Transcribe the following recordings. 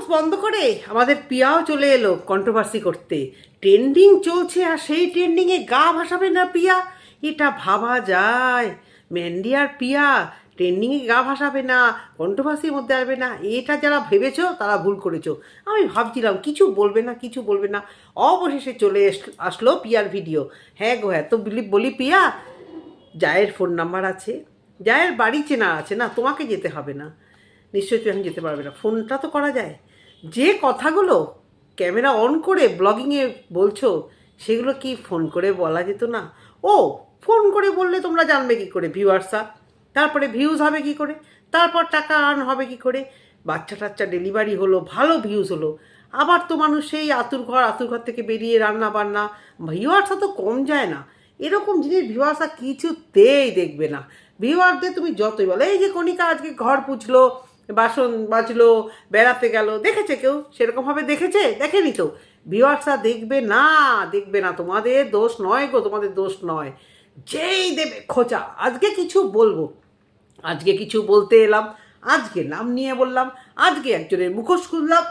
সমস্ত বন্ধ করে আমাদের পিয়াও চলে এলো কন্ট্রোভার্সি করতে। ট্রেন্ডিং চলছে আর সেই ট্রেন্ডিংয়ে গা ভাসাবে না পিয়া। এটা ভাবা যায়। ম্যান্ডি আর পিয়া ট্রেন্ডিংয়ে গা ভাসাবে না কন্ট্রোভার্সির মধ্যে আসবে না। এটা যারা ভেবেছো তারা ভুল করেছ। আমি ভাবছিলাম কিছু বলবে না, কিছু বলবে না। অবশেষে চলে আসলো পিয়ার ভিডিও হ্যাঁ গো হ্যাঁ তো বলি পিয়া, জায়ের ফোন নাম্বার আছে। জায়ের বাড়ি চেনা আছে না, তোমাকে যেতে হবে না। নিশ্চয়ই তুমি যেতে পারবে না। ফোনটা তো করা যায়। যে কথাগুলো ক্যামেরা অন করে ব্লগিংয়ে বলছো, সেগুলো কি ফোন করে বলা যেত না? ও, ফোন করে বললে তোমরা জানবে কি করে ভিউয়ার্সরা। তারপরে ভিউজ হবে কি করে? তারপর টাকা আর্ন হবে কি করে? বাচ্চা টাচ্চা ডেলিভারি হলো, ভালো ভিউজ হলো। আবার তো মানুষ সেই আতুর ঘর আতুর ঘর থেকে বেরিয়ে রান্না বান্না, ভিউয়ার্সরা তো কম যায় না। এরকম জিনিস ভিউয়ার্সরা কিছুতেই দেখবে না। ভিউয়ারদের তুমি যতই বলো, এই যে কণিকা আজকে ঘর পুছলো বাসন বাজলো বেড়াতে গেল। দেখেছে কেউ? সেরকমভাবে দেখেছে? দেখেনি তো? ভিউয়ার্সরা দেখবে না দেখবে না। তোমাদের দোষ নয় গো, তোমাদের দোষ নয়। যেই দেবে, খোঁচা। আজকে কিছু বলব। আজকে কিছু বলতে এলাম। আজকে নাম নিয়ে বললাম। আজকে একজনের মুখোশ খুললাম।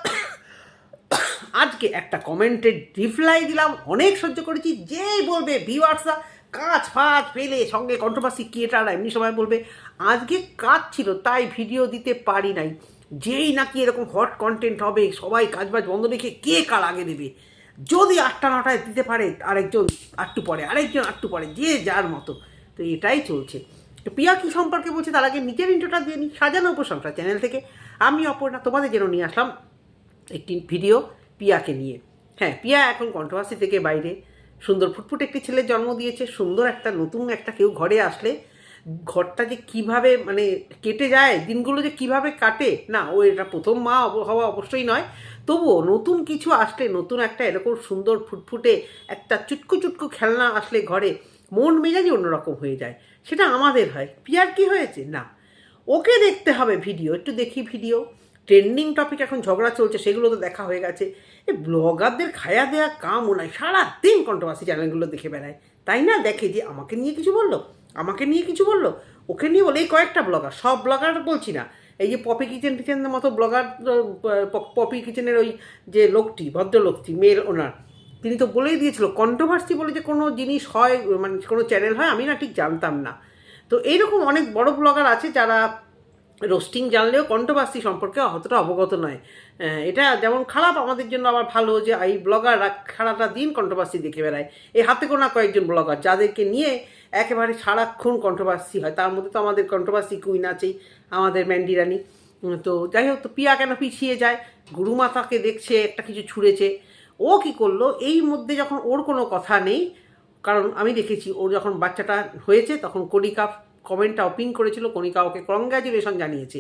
আজকে একটা কমেন্টের রিপ্লাই দিলাম। অনেক সহ্য করেছি। যেই বলবে ভিউয়ার্সরা কাজ ফাজ পেলে সঙ্গে কন্ট্রোভার্সি ক্রিয়েটাররা এমনি সময় বলবে, আজকে কাজ ছিল, তাই ভিডিও দিতে পারি নাই। যেই নাকি এরকম হট কন্টেন্ট হবে, সবাই কাজবাজ বন্ধ রেখে কে কার আগে দেবে? যদি আটটা নটায় দিতে পারে, আরেকজন আটটু পরে, আরেকজন আটটু পরে, যে যার মতো। তো এটাই চলছে। তো পিয়া কি সম্পর্কে বলছে, তার আগে নিজের ইন্টোটা দিয়ে নিই সাজানো প্রশংসা চ্যানেল থেকে। আমি, অপর্ণা, তোমাদের যেন নিয়ে আসলাম একটি ভিডিও পিয়াকে নিয়ে। হ্যাঁ পিয়া এখন কন্ট্রোভার্সি থেকে বাইরে। সুন্দর ফুটফুট একটি ছেলে জন্ম দিয়েছে, সুন্দর একটা, নতুন একটা কেউ ঘরে আসলে ঘরটা যে কীভাবে মানে কেটে যায়, দিনগুলো যে কীভাবে কাটে, না, ও এটা প্রথম মা হওয়া অবশ্যই নয়। তবুও নতুন কিছু আসলে, নতুন একটা এরকম সুন্দর ফুটফুটে একটা চুটকু চুটকু খেলনা আসলে ঘরে, মন মেজাজই অন্যরকম হয়ে যায়। সেটা আমাদের হয়। পিয়ার কি হয়েছে? না। ওকে দেখতে হবে ভিডিও, একটু দেখি ভিডিও। ট্রেন্ডিং টপিক এখন ঝগড়া চলছে সেগুলো তো দেখা হয়ে গেছে। এই ব্লগারদের খায়া দেওয়া কামও নাই, সারাদিন কন্ট্রোভার্সি চ্যানেলগুলো দেখে বেড়ায়। তাই না? দেখে যে আমাকে নিয়ে কিছু বলল, আমাকে নিয়ে কিছু বলল, ওকে নিয়ে বলে, এই কয়েকটা ব্লগার সব ব্লগার বলছি না। এই যে পপি কিচেন টিচেনের মতো ব্লগার পপি কিচেনের ওই যে লোকটি, ভদ্রলোকটি মেল ওনার তিনি তো বলেই দিয়েছিল কন্ট্রোভার্সি বলে যে কোনো জিনিস হয় মানে কোনো চ্যানেল হয়, আমি না ঠিক জানতাম না। তো এইরকম অনেক বড় ব্লগার আছে যারা রোস্টিং জানলেও কন্ট্রোভার্সি সম্পর্কে অতটা অবগত নয়। এটা যেমন খারাপ, আমাদের জন্য আবার ভালো যে এই ব্লগাররা সারাটা দিন কন্ট্রোভার্সি দেখে বেড়ায়। এই হাতে গোনা কয়েকজন ব্লগার যাদেরকে নিয়ে একেবারে সারাক্ষণ কন্ট্রোভার্সি হয়, তার মধ্যে তো আমাদের কন্ট্রোভার্সি কুইন আছেই, আমাদের ম্যান্ডি রানী। তো যাই হোক, তো পিয়া কেন পিছিয়ে যায়? গুরুমাতাকে দেখছে, একটা কিছু ছুঁড়েছে। ও কি করল? এই মধ্যে যখন ওর কোনো কথা নেই, কারণ আমি দেখেছি, ওর যখন বাচ্চাটা হয়েছে, তখন কণিকা কমেন্টটা পিন করেছিল, কণিকা ওকে কংগ্র্যাচুলেশন জানিয়েছে।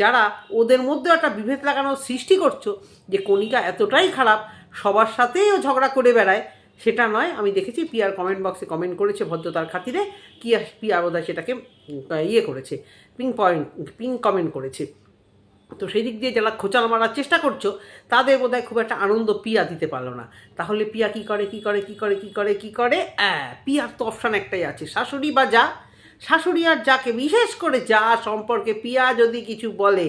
যারা ওদের মধ্যে একটা বিভেদ লাগানোর সৃষ্টি করছ যে কণিকা এতটাই খারাপ, সবার সাথেই ও ঝগড়া করে বেড়ায়, সেটা নয়, আমি দেখেছি পিয়ার কমেন্ট বক্সে কমেন্ট করেছে ভদ্রতার খাতিরে, কি পিয়া বোধহয় সেটাকে ইয়ে করেছে পিং পয়েন্ট পিং কমেন্ট করেছে। তো সেই দিক দিয়ে যারা খোঁচাল মারার চেষ্টা করছ, তাদের বোধহয় খুব একটা আনন্দ পিয়া দিতে পারল না। তাহলে পিয়া কি করে কি করে কি করে কি করে কি করে? পিয়ার তো অপশান একটাই আছে, শাশুড়ি বা যা শাশুড়ি আর যাকে বিশেষ করে যা সম্পর্কে পিয়া যদি কিছু বলে,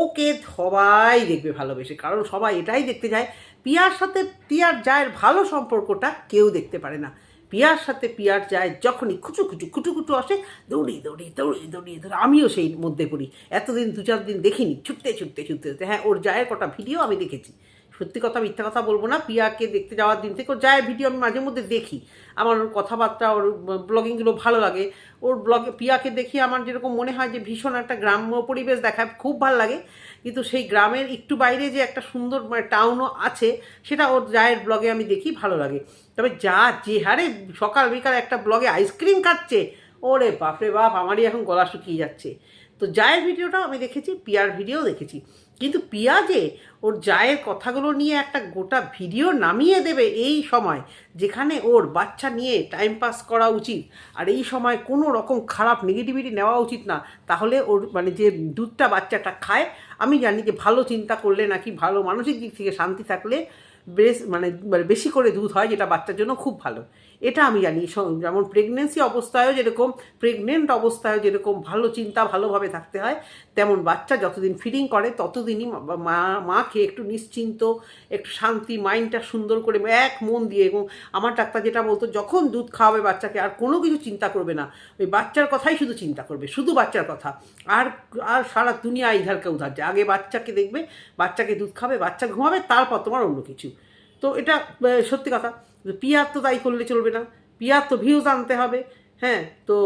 ওকে সবাই দেখবে ভালোবেসে। কারণ সবাই এটাই দেখতে যায় পিয়ার সাথে পিয়ার জায়ের ভালো সম্পর্কটা কেউ দেখতে পারে না। পিয়ার সাথে পিয়ার যায় যখনই খুচু খুচু খুটু খুটু আসে দৌড়ি দৌড়ি দৌড়ি দৌড়ি দৌড়ি আমিও সেই মধ্যে পড়ি। এতদিন দু চার দিন দেখিনি ছুটতে ছুটতে ছুটতে। হ্যাঁ ওর জায়ের কটা ভিডিও আমি দেখেছি। সত্যি কথা, মিথ্যা কথা বলব না। পিয়াকে দেখতে যাওয়ার দিন থেকে ওর জায়ের ভিডিও আমি মাঝে মধ্যে দেখি। আমার ওর কথাবার্তা, ওর ব্লগিংগুলো ভালো লাগে। ওর ব্লগে পিয়াকে দেখি আমার যেরকম মনে হয় যে ভীষণ একটা গ্রাম্য পরিবেশ দেখায়, খুব ভালো লাগে। কিন্তু সেই গ্রামের একটু বাইরে যে একটা সুন্দর মানে টাউনও আছে, সেটা ওর জায়ের ব্লগে আমি দেখি, ভালো লাগে। তবে যা যে হারে সকাল বিকাল একটা ব্লগে আইসক্রিম খাচ্ছে, ওরে বাপরে বাপ, আমারই এখন গলা শুকিয়ে যাচ্ছে। তো জায়ের ভিডিওটাও আমি দেখেছি পিয়ার ভিডিও দেখেছি। কিন্তু পিয়া যে ওর জায়ের কথাগুলো নিয়ে একটা গোটা ভিডিও নামিয়ে দেবে এই সময়, যেখানে ওর বাচ্চা নিয়ে টাইম পাস করা উচিত। আর এই সময় কোনো রকম খারাপ নেগেটিভিটি নেওয়া উচিত না। তাহলে ওর মানে যে দুধটা বাচ্চাটা খায়, আমি জানি যে ভালো চিন্তা করলে নাকি ভালো মানসিক দিক থেকে শান্তি থাকলে বেশ মানে মানে বেশি করে দুধ হয়, যেটা বাচ্চার জন্য খুব ভালো। এটা আমি জানি যেমন প্রেগনেন্সি অবস্থায়ও যেরকম প্রেগনেন্ট অবস্থায়ও যেরকম ভালো চিন্তা ভালোভাবে থাকতে হয়, তেমন বাচ্চা যতদিন ফিডিং করে ততদিনই মা- মাকে একটু নিশ্চিন্ত, একটু শান্তি মাইন্ডটা সুন্দর করে এক মন দিয়ে এবং আমার ডাক্তার যেটা বলতো, যখন দুধ খাওয়াবে বাচ্চাকে আর কোনো কিছু চিন্তা করবে না, ওই বাচ্চার কথাই শুধু চিন্তা করবে, শুধু বাচ্চার কথা। আর আর সারা দুনিয়া ইধারকে উধার যায়, আগে বাচ্চাকে দেখবে, বাচ্চাকে দুধ খাবে, বাচ্চা ঘুমাবে, তারপর তোমার অন্য কিছু। তো এটা সত্যি কথা। পিয়ার তো তাই করলে চলবে না। পিয়ার তো ভিউজ আনতে হবে। হ্যাঁ তো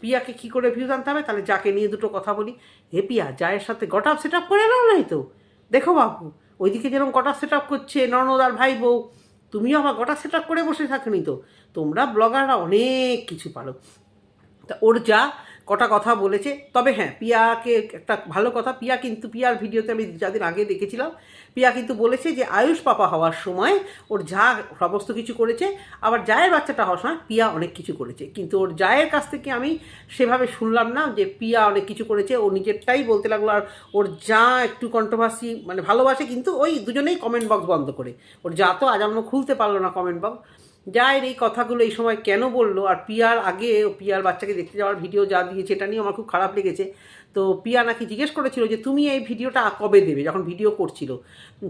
পিয়াকে কী করে ভিউজ আনতে হবে? তাহলে যাকে নিয়ে দুটো কথা বলি। হে পিয়া, জায়ের সাথে গট আপ সেট আপ করে নাও নাই তো? দেখো বাবু, ওইদিকে যেরকম গটা সেট আপ করছে ননদ আর ভাই বউ, তুমিও আবার গটা সেট আপ করে বসে থাকনি তো? তোমরা ব্লগাররা অনেক কিছু পারো। তা ওর যা কটা কথা বলেছে। তবে হ্যাঁ পিয়াকে একটা ভালো কথা, পিয়া কিন্তু, পিয়ার ভিডিওতে আমি যাদের আগে দেখেছিলাম, পিয়া কিন্তু বলেছে যে আয়ুষ পাপা হওয়ার সময় ওর যা সমস্ত কিছু করেছে, আবার জায়ের বাচ্চাটা হওয়ার সময় পিয়া অনেক কিছু করেছে। কিন্তু ওর জায়ের কাছ থেকে আমি সেভাবে শুনলাম না যে পিয়া অনেক কিছু করেছে, ও নিজেরটাই বলতে লাগল, আর ওর যা একটু কন্ট্রোভার্সি মানে ভালোবাসে, কিন্তু ওই দুজনেই কমেন্ট বক্স বন্ধ করে। ওর যা তো আজন্ম খুলতে পারল না কমেন্ট বক্স জায়ের এই কথাগুলো এই সময় কেন বলল? আর পিয়ার আগে, পিয়ার বাচ্চাকে দেখতে যাওয়ার ভিডিও যা দিয়েছে, এটা নিয়ে আমার খুব খারাপ লেগেছে। তো পিয়া নাকি জিজ্ঞেস করেছিল যে, তুমি এই ভিডিওটা কবে দেবে? যখন ভিডিও করছিল।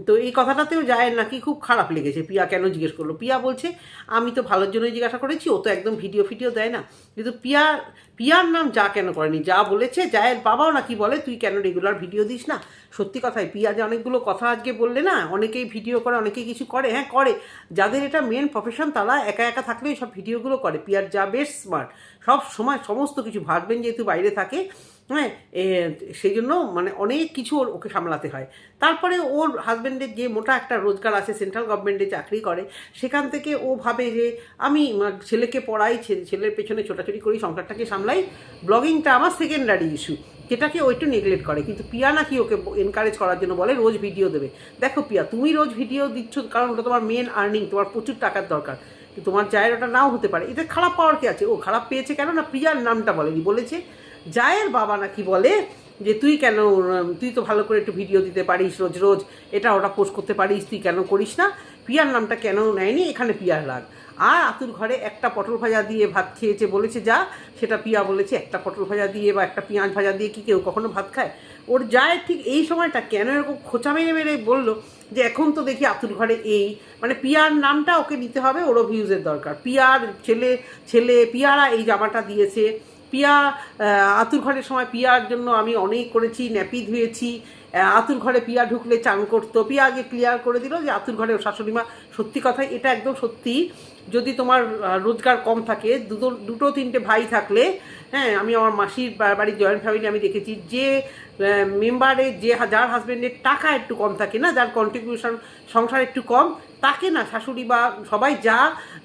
তো এই কথাটাতেও জায়ের নাকি খুব খারাপ লেগেছে। পিয়া কেন জিজ্ঞেস করল? পিয়া বলছে, আমি তো ভালোর জন্যই জিজ্ঞাসা করেছি, ও তো একদম ভিডিও ফিডিও দেয় না। কিন্তু পিয়ার পিয়ার নাম যা কেন করেনি? যা বলেছে জায়ের বাবাও নাকি বলে, তুই কেন রেগুলার ভিডিও দিস না? সত্যি কথাই, পিয়া যে অনেকগুলো কথা আজকে বললে না, অনেকেই ভিডিও করে, অনেকেই কিছু করে হ্যাঁ করে। যাদের এটা মেন প্রফেশন তারা একা একা থাকলে সব ভিডিওগুলো করে। পিয়ার যা বেশ স্মার্ট সব সময় সমস্ত কিছু ভাববেন যেহেতু বাইরে থাকে। হ্যাঁ সেই জন্য মানে অনেক কিছু ওর ওকে সামলাতে হয়। তারপরে ওর হাজব্যান্ডের যে মোটা একটা রোজগার আছে সেন্ট্রাল গভর্নমেন্টে চাকরি করে, সেখান থেকে ও ভাবে যে আমি ছেলেকে পড়াই ছেলের পেছনে ছোটাছুটি করি, সংসারটাকে সামলাই ব্লগিংটা আমার সেকেন্ডারি ইস্যু যেটাকে ও একটু নেগলেক্ট করে। কিন্তু পিয়া নাকি ওকে এনকারেজ করার জন্য বলে, রোজ ভিডিও দেবে। দেখো পিয়া, তুমি রোজ ভিডিও দিচ্ছ কারণ ওটা তোমার মেন আর্নিং তোমার প্রচুর টাকার দরকার। তোমার জায়ের ওটা নাও হতে পারে। এটা খারাপ পাওয়ার কি আছে? ও খারাপ পেয়েছে কেন? না প্রিয়ার নামটা বলেনি। বলেছে জায়ের বাবা নাকি বলে যে, তুই কেন তুই তো ভালো করে একটু ভিডিও দিতে পারিস রোজ রোজ। এটা ওটা পোস্ট করতে পারিস, তুই কেন করিস না? পিয়ার নামটা কেন নেয়নি? এখানে পিয়ার রাগ। আর আতুর ঘরে একটা পটল ভাজা দিয়ে ভাত খেয়েছে, বলেছে, যা। সেটা পিয়া বলেছে, একটা পটল ভাজা দিয়ে বা একটা পেঁয়াজ ভাজা দিয়ে কি কেউ কখনো ভাত খায়? ওর যায় ঠিক এই সময়টা কেন এরকম খোঁচা মেরে মেরে বলল যে, এখন তো দেখি আতুর ঘরে এই। মানে পিয়ার নামটা ওকে নিতে হবে, ওরও ভিউজের দরকার। পিয়ার ছেলে ছেলে, পিয়ারা এই জামাটা দিয়েছে। পিয়া আতুর ঘরের সময় পিয়ার জন্য আমি অনেক করেছি ন্যাপি ধুয়েছি আতুর ঘরে পিয়া ঢুকলে চান করতো। পিয়া আগে ক্লিয়ার করে দিল যে আতুর ঘরে শাশুড়িমা সত্যি কথাই এটা একদম সত্যি। যদি তোমার রোজগার কম থাকে, দুটো দুটো, তিনটে ভাই থাকলে হ্যাঁ আমি আমার মাসির বাড়ির জয়েন্ট ফ্যামিলি আমি দেখেছি যে মেম্বারে যে যার হাজব্যান্ডের টাকা একটু কম থাকে না, যার কন্ট্রিবিউশন সংসার একটু কম, তাকে না শাশুড়ি বা সবাই যা,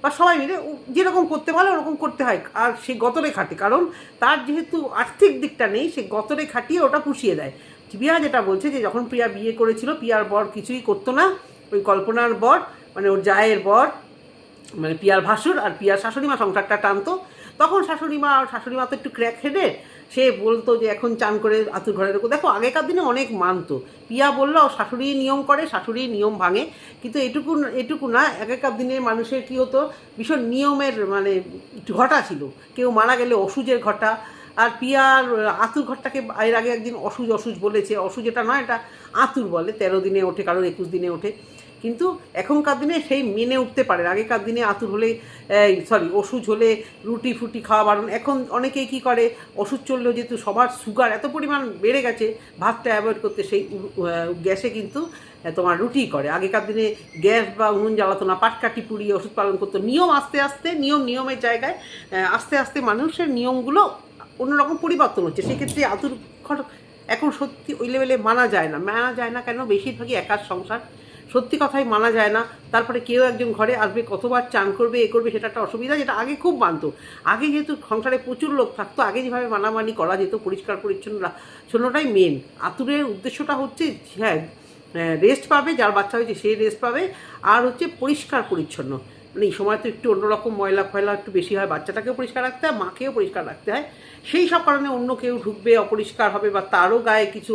বা সবাই মিলে যেরকম করতে পারে ওরকম করতে হয়। আর সে গতরে খাটে, কারণ তার যেহেতু আর্থিক দিকটা নেই, সে গতরে খাটিয়ে ওটা পুষিয়ে দেয়। প্রিয়া যেটা বলছে যে, যখন প্রিয়া বিয়ে করেছিল, প্রিয়ার বর কিছুই করতো না, ওই কল্পনার বর মানে ওর জায়ের বর মানে পিয়ার ভাসুর আর পিয়ার শাশুড়ি মা সংসারটা টানতো। তখন শাশুড়ি মা আর শাশুড়ি মা তো একটু ক্র্যাক হেডে, সে বলতো যে এখন চান করে আতুর ঘরে রেখো দেখো, আগেকার দিনে অনেক মানতো। পিয়া বলল শাশুড়ি নিয়ম করে, শাশুড়ি নিয়ম ভাঙে। কিন্তু এটুকু এটুকু না, আগেকার দিনে মানুষের কী হতো, ভীষণ নিয়মের মানে একটু ঘটা ছিল। কেউ মারা গেলে অসুজের ঘটা, আর পিয়ার আতুর ঘরটাকে এর আগে একদিন অসুজ অসুজ বলেছে। অসুজ এটা নয়, এটা আতুর বলে, তেরো দিনে ওঠে, কারোর একুশ দিনে ওঠে। কিন্তু এখনকার দিনে সেই মেনে উঠতে পারে আগেকার দিনে আতুর হলে সরি ওষুধ হলে রুটি ফুটি খাওয়া বারণ। এখন অনেকেই কি করে, ওষুধ চললেও যেহেতু সবার সুগার এত পরিমাণ বেড়ে গেছে, ভাতটা অ্যাভয়েড করতে সেই গ্যাসে কিন্তু তোমার রুটি করে। আগেকার দিনে গ্যাস বা উনুন জ্বালাতো না পাটকাটি পুড়িয়ে ওষুধ পালন করতো, নিয়ম আস্তে আস্তে, নিয়ম নিয়মের জায়গায় আস্তে আস্তে মানুষের নিয়মগুলো অন্যরকম পরিবর্তন হচ্ছে। সেক্ষেত্রে আতুর ঘর এখন সত্যি ওই লেভেলে মানা যায় না। মানা যায় না কেন? বেশিরভাগই একার সংসার সত্যি কথাই মানা যায় না। তারপরে কেউ একজন ঘরে আসবে, কতবার চান করবে, এ করবে, সেটা একটা অসুবিধা, যেটা আগে খুব মানতো। আগে যেহেতু সংসারে প্রচুর লোক থাকতো, আগে যেভাবে মানামানি করা যেত, পরিষ্কার, পরিচ্ছন্ন রাখাটাই মেন আতুরের উদ্দেশ্যটা হচ্ছে হ্যাঁ রেস্ট পাবে, যার বাচ্চা হয়েছে সে রেস্ট পাবে, আর হচ্ছে পরিষ্কার, পরিচ্ছন্ন। মানে এই সময় তো একটু অন্যরকম ময়লা ফয়লা একটু বেশি হয়, বাচ্চাটাকেও পরিষ্কার রাখতে হয়, মাকেও পরিষ্কার রাখতে হয়। সেই সব কারণে অন্য কেউ ঢুকবে, অপরিষ্কার হবে, বা তারও গায়ে কিছু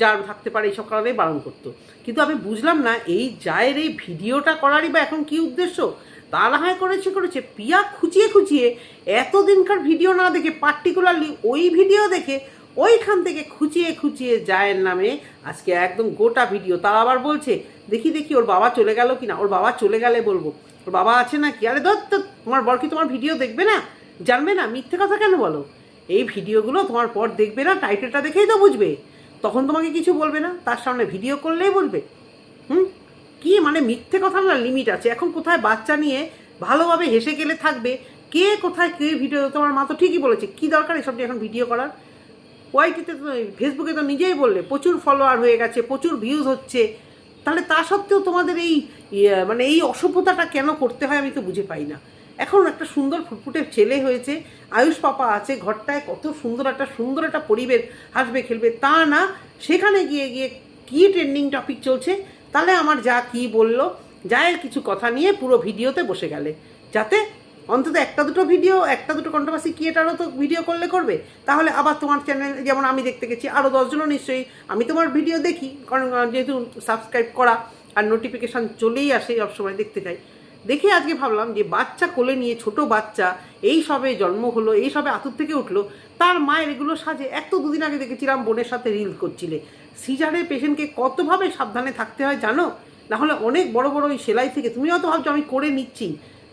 যার থাকতে পারে এইসব কারণেই বারণ করতো। কিন্তু আমি বুঝলাম না, এই জায়ের এই ভিডিওটা করারই বা এখন কি উদ্দেশ্য? তা না হয় করেছে করেছে, পিয়া খুঁচিয়ে খুঁচিয়ে এতদিনকার ভিডিও না দেখে পার্টিকুলারলি ওই ভিডিও দেখে, ওইখান থেকে খুঁচিয়ে খুঁচিয়ে জায়ের নামে আজকে একদম গোটা ভিডিও। তা আবার বলছে, দেখি দেখি, ওর বাবা চলে গেল কি না ওর বাবা চলে গেলে বলব। ওর বাবা আছে না কি আরে ধর তোমার বর কি তোমার ভিডিও দেখবে না? জানবে না? মিথ্যে কথা কেন বলো? এই ভিডিওগুলো তোমার পর দেখবে না টাইটেলটা দেখেই তো বুঝবে। তখন তোমাকে কিছু বলবে না? তার সামনে ভিডিও করলেই বলবে। হুম? কি মানে মিথ্যে কথা না লিমিট আছে? এখন কোথায় বাচ্চা নিয়ে ভালোভাবে হেসে গেলে থাকবে? কে কোথায় কে ভিডিও তোমার মা তো ঠিকই বলেছে। কি দরকার এসব এখন ভিডিও করার? ওয়াইটিতে তো ফেসবুকে তো নিজেই বললে প্রচুর ফলোয়ার হয়ে গেছে প্রচুর ভিউজ হচ্ছে। তাহলে তা সত্ত্বেও তোমাদের এই ইয়ে, মানে এই অসভ্যতাটা কেন করতে হয় আমি তো বুঝে পাই না। এখন একটা সুন্দর ফুটফুটে ছেলে হয়েছে। আয়ুষ পাপা আছে, ঘরটায় কত সুন্দর একটা সুন্দর একটা পরিবেশ হাসবে খেলবে। তা না, সেখানে গিয়ে গিয়ে কী ট্রেন্ডিং টপিক চলছে? তাহলে আমার যা কি বলল, যায়ের কিছু কথা নিয়ে পুরো ভিডিওতে বসে গেলে। যাতে অন্তত একটা দুটো ভিডিও একটা দুটো কন্ট্রোভার্সি ক্রিয়েটারও তো ভিডিও করলে করবে। তাহলে আবার তোমার চ্যানেল যেমন আমি দেখতে গেছি আরও দশজনও নিশ্চয়ই আমি তোমার ভিডিও দেখি। কারণ, যেহেতু সাবস্ক্রাইব করা আর নোটিফিকেশান চলেই আসে সবসময় দেখতে চাই দেখে আজকে ভাবলাম যে বাচ্চা কোলে নিয়ে ছোট বাচ্চা, এই সবে জন্ম হলো, এই সবে আতুর থেকে উঠল, তার মায়ের এগুলো সাজে এক তো দুদিন আগে দেখেছিলাম বোনের সাথে রিল করছিলে। সিজারের পেশেন্টকে কতভাবে সাবধানে থাকতে হয় জানো? না হলে অনেক বড় বড় ওই সেলাই থেকে, তুমি হয়তো ভাবছ আমি করে নিচ্ছি।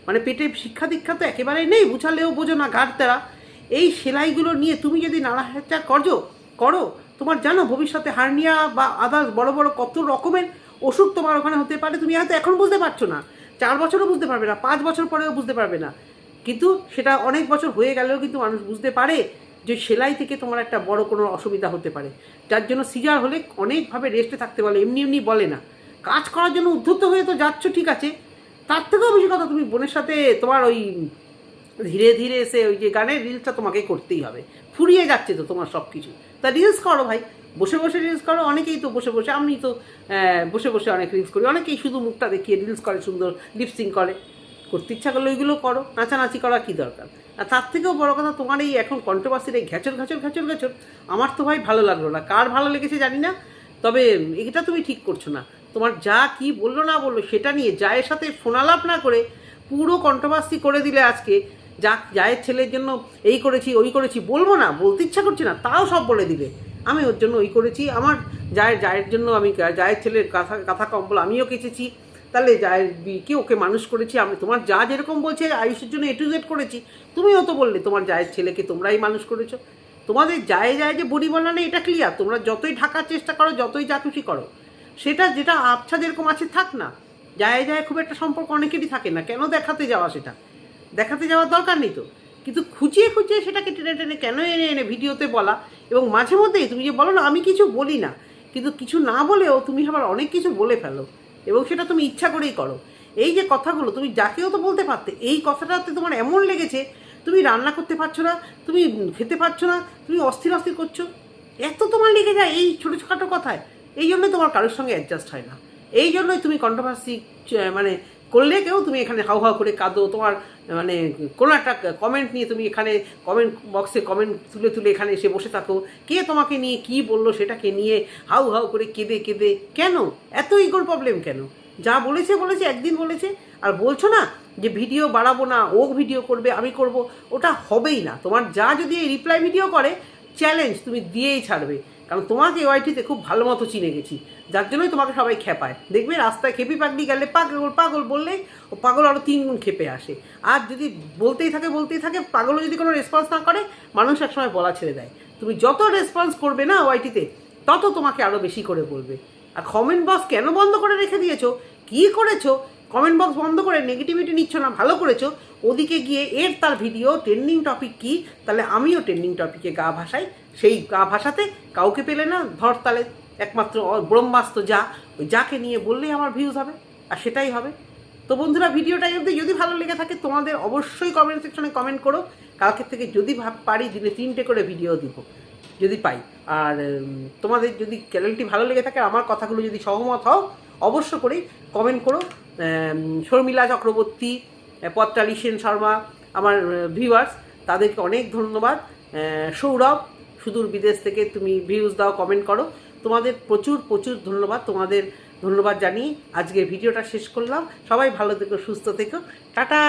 মানে পেটে শিক্ষা দীক্ষা তো একেবারেই নেই, বুঝালেও বোঝো না ঘাট তারা এই সেলাইগুলো নিয়ে তুমি যদি নাড়া নাড়াহাচা করো। করো তোমার জানো ভবিষ্যতে হার্নিয়া বা আদার্স বড় বড় কত রকমের অসুখ তোমার ওখানে হতে পারে, তুমি হয়তো এখন বুঝতে পারছ না। চার বছরও বুঝতে পারবে না, পাঁচ বছর পরেও বুঝতে পারবে না। কিন্তু সেটা অনেক বছর হয়ে গেলেও কিন্তু মানুষ বুঝতে পারে যে সেলাই থেকে তোমার একটা বড় কোনো অসুবিধা হতে পারে। যার জন্য সিজার হলে অনেকভাবে রেস্টে থাকতে বলে, এমনি এমনি বলে না। কাজ করার জন্য উদ্ধত হয়ে তো যাচ্ছ, ঠিক আছে। তার থেকেও বেশি কথা তুমি বোনের সাথে তোমার ওই ধীরে ধীরে এসে ওই যে গানের রিলসটা তোমাকে করতেই হবে। ফুরিয়ে যাচ্ছে তো তোমার সব কিছু তা রিলস করো ভাই। বসে বসে রিলস করো, অনেকেই তো বসে বসে আমি তো বসে বসে অনেক রিলস করি। অনেকেই শুধু মুখটা দেখিয়ে রিলস করে, সুন্দর লিপসিং করে। করতে ইচ্ছা করলে ওইগুলো করো, নাচানাচি করা কী দরকার? আর তার থেকেও বড় কথা, তোমার এই এখন কন্ট্রোভার্সির এই ঘ্যাচর ঘ্যাচর ঘ্যাচর ঘ্যাচর আমার তো ভাই ভালো লাগল না। কার ভালো লেগেছে জানি না, তবে এটা তুমি ঠিক করছ না। তোমার যা কি বলল না বলল, সেটা নিয়ে জায়ের সাথে ফোনালাপ না করে পুরো কন্ট্রোভার্সি করে দিলে আজকে। যা যায়ের ছেলের জন্য এই করেছি, ওই করেছি, বলব না, বলতে ইচ্ছা করছে না, তাও সব বলে দিলে আমি ওর জন্য ওই করেছি। আমার জায়ের জায়ের জন্য আমি জায়ের ছেলের কাঁথা কাঁথা কম্বল আমিও কেচেছি। তাহলে জায়ের বিকে ওকে মানুষ করেছি, আমি তোমার যা যেরকম বলছে আয়ুষের জন্য এ টু জেড করেছি, তুমিও তো বললে তোমার জায়ের ছেলেকে তোমরাই মানুষ করেছ। তোমাদের যায় যায় যে বডি বলা নেই, এটা ক্লিয়ার তোমরা যতই ঢাকার চেষ্টা করো, যতই যা খুশি করো। সেটা যেটা আবছা যেরকম আছে, থাক না। যায় যায় খুব একটা সম্পর্ক অনেকেরই থাকে না। কেন দেখাতে যাওয়া সেটা? দেখাতে যাওয়ার দরকার নেই তো। কিন্তু খুঁচিয়ে খুঁচিয়ে সেটাকে টেনে টেনে কেন এনে এনে ভিডিওতে বলা? এবং মাঝে মধ্যেই তুমি যে বলো না, আমি কিছু বলি না, কিন্তু কিছু না বলেও তুমি আবার অনেক কিছু বলে ফেলো, এবং সেটা তুমি ইচ্ছা করেই করো। এই যে কথাগুলো, তুমি যাকেও তো বলতে পারতে, এই কথাটাতে তোমার এমন লেগেছে, তুমি রান্না করতে পারছ না, তুমি খেতে পারছ না, তুমি অস্থির অস্থির করছ, এত তোমার লেগে যায় এই ছোটো ছোটো কথায়, এই জন্যই তোমার কারোর সঙ্গে অ্যাডজাস্ট হয় না। এই জন্যই তুমি কন্ট্রোভার্সি মানে করলে কেউ তুমি এখানে হাউ হাউ করে কাঁদো, তোমার মানে কোনো একটা কমেন্ট নিয়ে তুমি এখানে কমেন্ট বক্সে কমেন্ট তুলে তুলে এখানে এসে বসে থাকো। কে তোমাকে নিয়ে কি বলল সেটাকে নিয়ে হাউ হাউ করে কেঁদে কেঁদে, কেন? এত ইগোর প্রবলেম কেন? যা বলেছে বলেছে, একদিন বলেছে। আর বলছো না যে ভিডিও বাড়াবো না ও ভিডিও করবে, আমি করব, ওটা হবেই না। তোমার যা যদি রিপ্লাই ভিডিও করে চ্যালেঞ্জ তুমি দিয়েই ছাড়বে। কারণ তোমাকে ওয়াইটিতে খুব ভালো মতো চিনে গেছি। যার জন্যই তোমাকে সবাই খেপায়। দেখবে রাস্তায় খেপি পাগলি গেলে পাগল পাগল বললেই ও পাগল আরও তিন গুণ খেপে আসে। আর যদি বলতেই থাকে বলতেই থাকে, পাগলও যদি কোনো রেসপন্স না করে, মানুষ একসময় বলা ছেড়ে দেয়। তুমি যত রেসপন্স করবে না ওয়াইটিতে তত তোমাকে আরও বেশি করে বলবে। আর কমেন্ট বক্স কেন বন্ধ করে রেখে দিয়েছ? কী করেছ? কমেন্ট বক্স বন্ধ করে নেগেটিভিটি নিচ্ছ না, ভালো করেছ। ওদিকে গিয়ে এর তার ভিডিও ট্রেন্ডিং টপিক কি? তাহলে আমিও ট্রেন্ডিং টপিকে গা ভাসাই। সেই গা ভাষাতে কাউকে পেলে না, ধর তাহলে একমাত্র ব্রহ্মাস্ত্র যা, ওই যাকে নিয়ে বললেই আমার ভিউজ হবে, আর সেটাই হবে। তো বন্ধুরা ভিডিওটা যদি যদি ভালো লেগে থাকে, তোমাদের অবশ্যই কমেন্ট সেকশনে কমেন্ট করো। কালকে থেকে যদি ভাব পারি দিনে তিনটে করে ভিডিও দিব, যদি পাই। আর তোমাদের যদি চ্যানেলটি ভালো লেগে থাকে, আমার কথাগুলো যদি সহমত হও, অবশ্য করেই কমেন্ট করো। শর্মিলা চক্রবর্তী পত্রালী সেন শর্মা, আমার ভিউয়ার্স তাদেরকে অনেক ধন্যবাদ। সৌরভ, সুদূর বিদেশ থেকে তুমি ভিউজ দাও কমেন্ট করো। তোমাদের প্রচুর প্রচুর ধন্যবাদ। তোমাদের ধন্যবাদ জানিয়ে আজকের ভিডিওটা শেষ করলাম। সবাই ভালো থেকো, সুস্থ থেকো। টাটা!